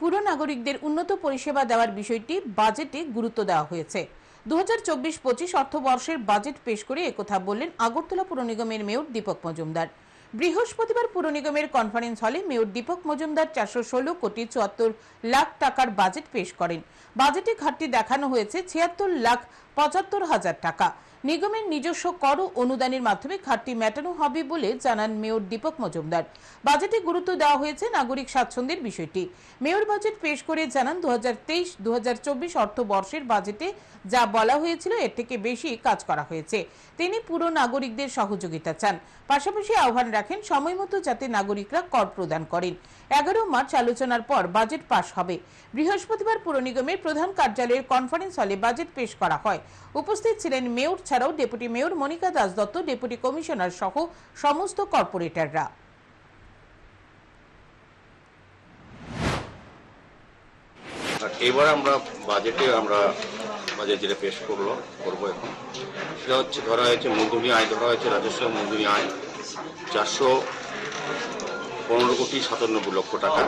পুর নাগরিকদের উন্নত পরিষেবা দেওয়ার বিষয়টি বাজেটে গুরুত্ব দেওয়া হয়েছে। দু হাজার চব্বিশ পঁচিশ অর্থবর্ষের বাজেট পেশ করে একথা বললেন আগরতলা পুর নিগমের মেয়র দীপক মজুমদার। বৃহস্পতিবার পুর নিগমের কনফারেন্স হলে মেয়র দীপক মজুমদার চারশো ষোলো কোটি চুয়াত্তর লাখ টাকার বাজেট পেশ করেন। বাজেটে ঘাটতি দেখানো হয়েছে ছিয়াত্তর লাখ পঁচাত্তর হাজার টাকা। নিগমের নিজস্ব কর অনুদানের মাধ্যমে ঘাটতি মেটানো হবে বলে জানান মেয়র দীপক মজুমদার। বাজেটে গুরুত্ব দেওয়া হয়েছে নাগরিক স্বাচ্ছন্দ্যের বিষয়টি। মেয়র বাজেট পেশ করে জানান দু হাজার তেইশ চব্বিশ অর্থবর্ষের বাজেটে যা বলা হয়েছিল এর থেকে বেশি কাজ করা হয়েছে। তিনি পুরো নাগরিকদের সহযোগিতা চান। পাশাপাশি আহ্বান রাখেন, সময়মতো যাতে নাগরিকরা কর প্রদান করেন। এগারো মার্চ আলোচনার পর বাজেট পাশ হবে। বৃহস্পতিবার পুর নিগমের প্রধান কার্যালয়ের কনফারেন্স হলে বাজেট পেশ করা হয়। উপস্থিত ছিলেন মেয়র ছাড়াও deputy mayor Monika Das Dutta, deputy commissioner সহ সমস্ত কর্পোরেটররা। এবার আমরা বাজেটে আমরা বাজেট যেটা পেশ করল, করব এখন। সেটা হচ্ছে, ধরা হয়েছে মূলধনী আয়, ধরা হয়েছে রাজস্ব মূলধনী আয় চারশো পনেরো কোটি সাতানব্বই লক্ষ টাকা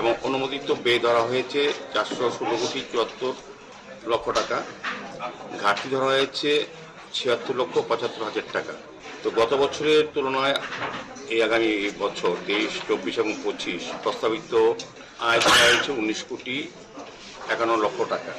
এবং অনুমোদিত ব্যয় ধরা হয়েছে চারশো ষোলো কোটি চুয়াত্তর লক্ষ টাকা। ঘাটতি ধরা হয়েছে ছিয়াত্তর লক্ষ পঁচাত্তর হাজার টাকা। তো গত বছরের তুলনায় এই আগামী বছর, তেইশ, চব্বিশ এবং পঁচিশ, প্রস্তাবিত আয় হয়েছে উনিশ কোটি একান্ন লক্ষ টাকা।